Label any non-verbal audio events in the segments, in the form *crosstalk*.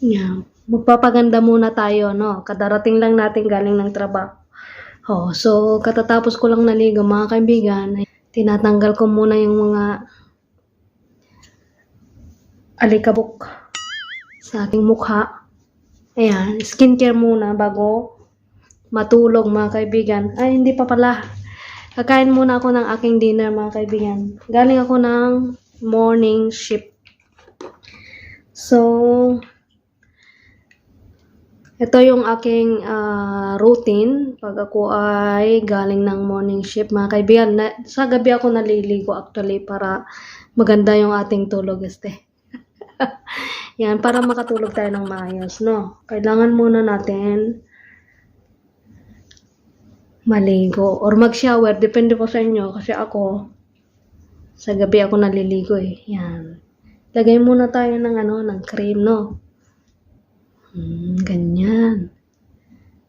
Yeah. Magpapaganda muna tayo, no? Kadarating lang natin galing ng trabaho. Oh, so katatapos ko lang naligo, mga kaibigan, tinatanggal ko muna yung mga alikabok sa aking mukha. Ayan, skincare muna bago matulog, mga kaibigan. Ay, hindi pa pala. Kakain muna ako ng aking dinner, mga kaibigan. Galing ako ng morning shift. So, ito yung aking ah, routine pag ako ay galing ng morning shift. Mga kaibigan, na, sa gabi ako naliligo actually para maganda yung ating tulog este. *laughs* Yan, para makatulog tayo ng maayos, no? Kailangan muna natin maligo or mag-shower. Depende po sa inyo kasi ako sa gabi ako naliligo eh. Yan. Lagay muna tayo ng ano, ng cream, no? Hmm, ganyan.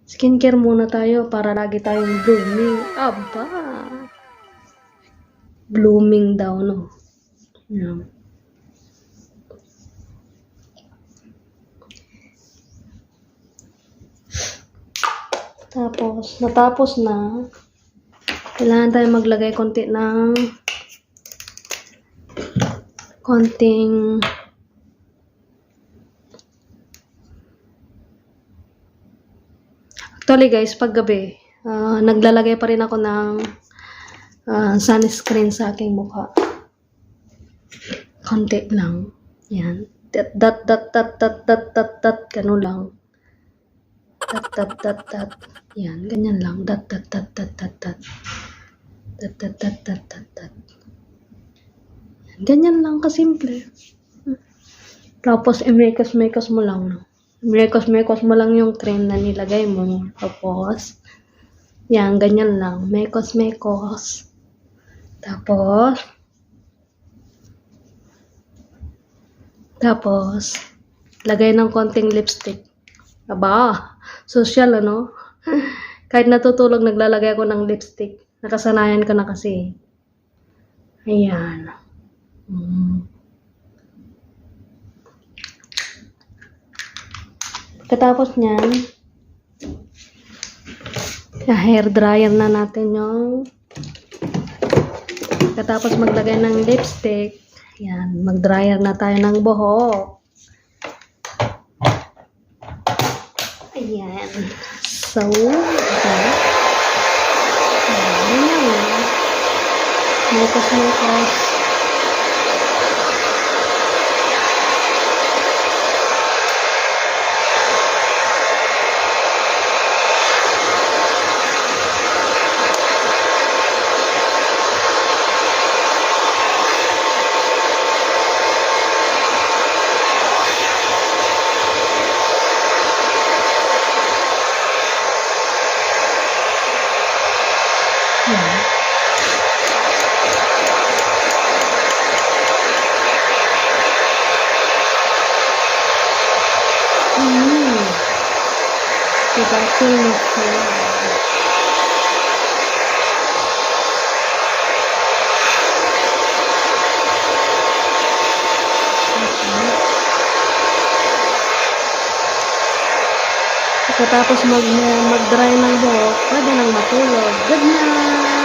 Skincare muna tayo para lagi tayong blooming. Aba! Blooming daw, no? Yan. Tapos, natapos na, kailangan tayo maglagay konti ng konting Actually guys, pag gabi, ah, naglalagay pa rin ako ng ah, sunscreen sa aking mukha. Konti lang. Yan. Dat, dat, dat, dat, dat, dat, dat, dat, ganun lang. Dat, dat, dat, dat. Yan, ganyan lang. Dat, dat, dat, dat, dat. Dat, dat, dat, dat, dat, dat. Yan, Ganyan lang kasimple. Tapos, imekos-mekos mo lang. Mekos-mekos mo lang yung cream na nilagay mo. Tapos, yan, ganyan lang. Mekos-mekos. Tapos, tapos, lagay ng konting lipstick. Aba, social ano? *laughs* Kahit natutulog, naglalagay ako ng lipstick. Nakasanayan ko na kasi. Ayan. Mm. Katapos niyan, hair dryer na natin yung katapos maglagay ng lipstick, yan, mag-dryer na tayo ng buhok. Ayan. So, ito. Ayan, lang. Mukos-mukos. Ayan. Mm. Yun. Okay. Pagkatapos mag, mag-dry ng buhok, pwede nang matulog. Good night!